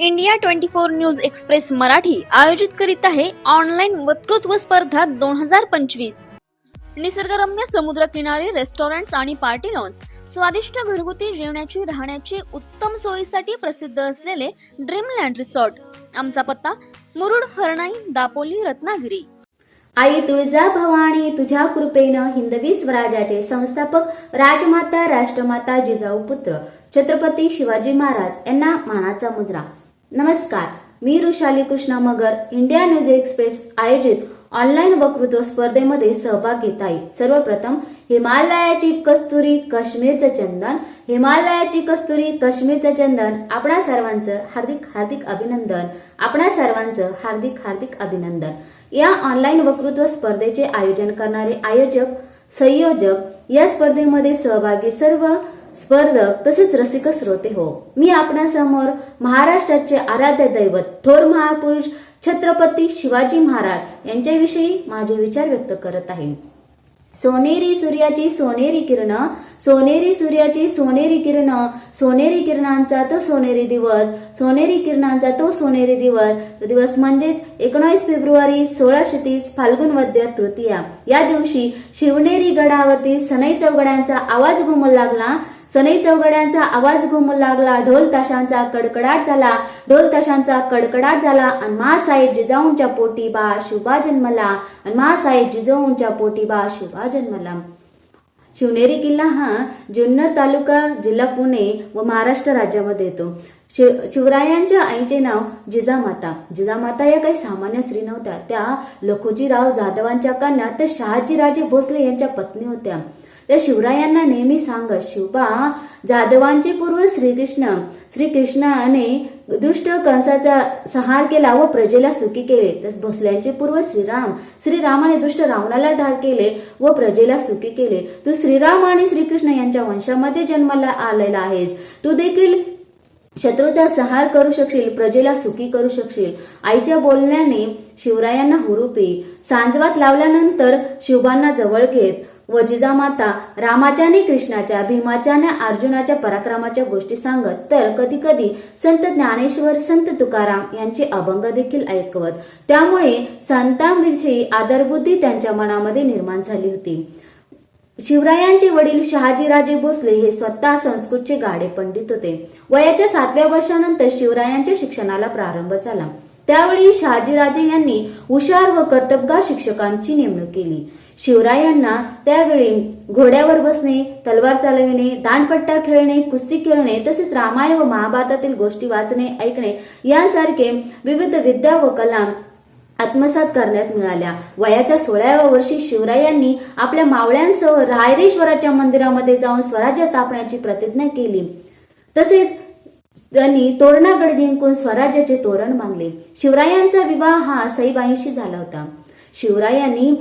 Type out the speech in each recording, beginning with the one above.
India twenty four news express Marathi आयोजित करीत आहे ऑनलाईन वक्तृत्व स्पर्धा दोन हजार पंचवीस. निसर्गरम्य समुद्र किनारे रेस्टॉरंट्स आणि पार्टी लॉन्स स्वादिष्ट घरगुती जेवणाची राहण्याची उत्तम सोयीसाठी प्रसिद्ध असलेले ड्रीमलँड रिसॉर्ट आमचा पत्ता मुरुड हरणाई दापोली रत्नागिरी. आई तुळजा भवानी तुझ्या कृपेनं हिंदवी स्वराज्याचे संस्थापक राजमाता राष्ट्रमाता जिजाऊ पुत्र छत्रपती शिवाजी महाराज यांना मानाचा मुद्रा. नमस्कार मी Rushali Krishna Magar India news express आयोजित ऑनलाईन वक्तृत्व स्पर्धेमध्ये सहभाग घेत आहे सर्वप्रथम हिमालयाची कस्तुरी काश्मीरचं चंदन. हिमालयाची कस्तुरी काश्मीरचं चंदन. आपणा सर्वांचं हार्दिक हार्दिक अभिनंदन. आपणा सर्वांचं हार्दिक हार्दिक अभिनंदन. या ऑनलाईन वक्तृत्व स्पर्धेचे आयोजन करणारे आयोजक संयोजक या स्पर्धेमध्ये सहभागी सर्व स्पर्धक तसेच रसिक श्रोते हो. मी आपणासमोर महाराष्ट्राचे आराध्य दैवत थोर महापुरुष छत्रपती शिवाजी महाराज यांच्याविषयी माझे विचार व्यक्त करत आहे. सोनेरी सूर्याची सोनेरी किरण सोनेरी सूर्याची सोनेरी किरण सोनेरी किरणांचा तो सोनेरी दिवस सोनेरी किरणांचा तो सोनेरी दिवस. दिवस म्हणजेच एकोणावीस फेब्रुवारी सोळाशे तीस फाल्गुन वद्य तृतीया. या दिवशी शिवनेरी गडावरती सनई चौगड्यांचा आवाज घुमू लागला. सनई चौघड्यांचा आवाज घुमू लागला. ढोल ताशांचा कडकडाट झाला. ढोल ताशांचा कडकडाट झाला. आणि महासाहेब जिजाऊंच्या पोटी बा शुभा जन्मला. आणि महासाहेब जिजाऊंच्या पोटी बा शुभा जन्मला. शिवनेरी किल्ला हा जुन्नर तालुका जिल्हा पुणे व महाराष्ट्र राज्यामध्ये येतो. शिव शिवरायांच्या आईचे नाव जिजामाता. जिजामाता या काही सामान्य स्त्री नव्हत्या. त्या लखोजीराव जाधवांच्या कन्या तर शहाजीराजे भोसले यांच्या पत्नी होत्या. त्या शिवरायांना नेहमी सांगत शिवबा जाधवांचे पूर्व श्रीकृष्ण. श्रीकृष्णाने दुष्ट कंसाचा संहार केला व प्रजेला सुखी केले. तस भोसल्यांचे पूर्व श्रीराम. श्रीरामाने दुष्ट रावणाला ठार केले व प्रजेला सुखी केले. तू श्रीराम आणि श्रीकृष्ण यांच्या वंशामध्ये जन्माला आलेला आहेस. तू देखील शत्रूचा संहार करू शकशील प्रजेला सुखी करू शकशील. आईच्या बोलण्याने शिवरायांना हुरूपी. सांजवात लावल्यानंतर शिवबांना जवळ घेत व जिजामाता रामाच्याने कृष्णाच्या भीमाच्याने अर्जुनाच्या पराक्रमाच्या गोष्टी सांगत तर कधी कधी संत ज्ञानेश्वर संत तुकाराम यांचे अभंग देखील ऐकवत. त्यामुळे संतांविषयी आदरबुद्धी त्यांच्या मनामध्ये निर्माण झाली होती. शिवरायांचे वडील शहाजीराजे भोसले हे स्वतः संस्कृतचे गाडे पंडित होते. वयाच्या सातव्या वर्षानंतर शिवरायांच्या शिक्षणाला प्रारंभ झाला. त्यावेळी शहाजीराजे यांनी हुशार व कर्तबगार शिक्षकांची नेमणूक केली. शिवरायांना त्यावेळी घोड्यावर बसणे तलवार चालविणे दांडपट्टा खेळणे कुस्ती खेळणे तसेच रामायण व महाभारतातील गोष्टी वाचणे ऐकणे यांसारखे विविध विद्या व कला आत्मसात करण्यात मिळाल्या. वयाच्या सोळाव्या वर्षी शिवरायांनी आपल्या मावळ्यांसह रायरेश्वराच्या मंदिरामध्ये जाऊन स्वराज्य स्थापण्याची प्रतिज्ञा केली. तसेच त्यांनी तोरणागड जिंकून स्वराज्याचे तोरण बांधले. शिवरायांचा विवाह हा सईबाईंशी झाला होता. शिवरायांनी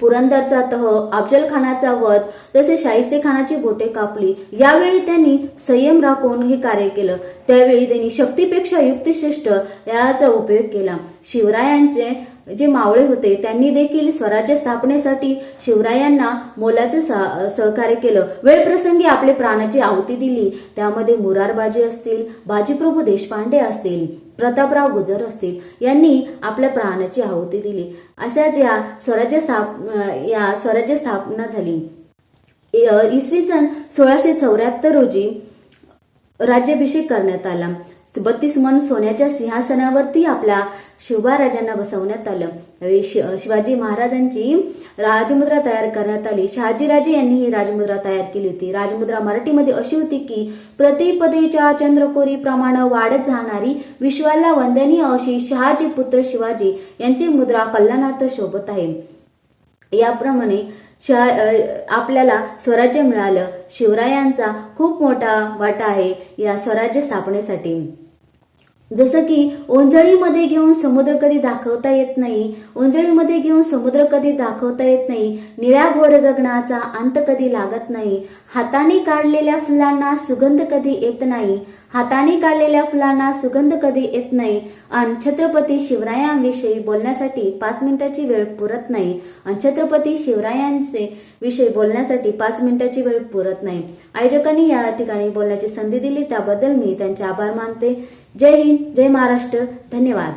पुरंदरचा तह अफजल खानाचा वध तसे शाहिस्ते खानाची बोटे कापली यावेळी त्यांनी संयम राखून हे कार्य केलं. त्यावेळी त्यांनी शक्तीपेक्षा युक्तिश्रेष्ठ याचा उपयोग केला. शिवरायांचे जे मावळे होते त्यांनी देखील स्वराज्य स्थापनेसाठी शिवरायांना मोलाचे सहकार्य केलं. वेळप्रसंगी आपले प्राणाची आहुती दिली. त्यामध्ये मुरारबाजी असतील बाजीप्रभू देशपांडे असतील. प्रतापराव गुजर असतील यांनी आपल्या प्राणाची आहुती दिली. अशाच या स्वराज्य स्थाप या स्वराज्य स्थापना झाली. इसवी सन सोळाशे चौऱ्याहत्तर रोजी राज्याभिषेक करण्यात आला. बत्तीस मन सोन्याच्या सिंहासनावरती आपल्या शिवबाराजांना बसवण्यात आलं. शि- शिवाजी महाराजांची राजमुद्रा तयार करण्यात आली. शहाजीराजे यांनी ही राजमुद्रा तयार केली होती. राजमुद्रा मराठीमध्ये अशी होती की प्रतिपदेच्या चंद्रकोरी प्रमाणे वाढत जाणारी विश्वाला वंदनीय अशी शहाजी पुत्र शिवाजी यांची मुद्रा कल्याणार्थ शोभत आहे. याप्रमाणे आपल्याला स्वराज्य मिळालं. शिवरायांचा खूप मोठा वाटा आहे या स्वराज्य स्थापनेसाठी. जसं की ओंजळीमध्ये घेऊन समुद्र कधी दाखवता येत नाही ओंजळीमध्ये घेऊन समुद्र कधी दाखवता येत नाही निळ्या घोर गगनाचा अंत कधी लागत नाही हाताने काढलेल्या फुलांना सुगंध कधी येत नाही हाताने काढलेल्या फुलांना सुगंध कधी येत नाही. आणि छत्रपती शिवरायांविषयी बोलण्यासाठी पाच मिनिटाची वेळ पुरत नाही. आणि छत्रपती शिवरायांचे विषयी बोलण्यासाठी पाच मिनिटाची वेळ पुरत नाही. आयोजकांनी या ठिकाणी बोलण्याची संधी दिली त्याबद्दल मी त्यांचे आभार मानते. जय हिंद जय महाराष्ट्र. धन्यवाद.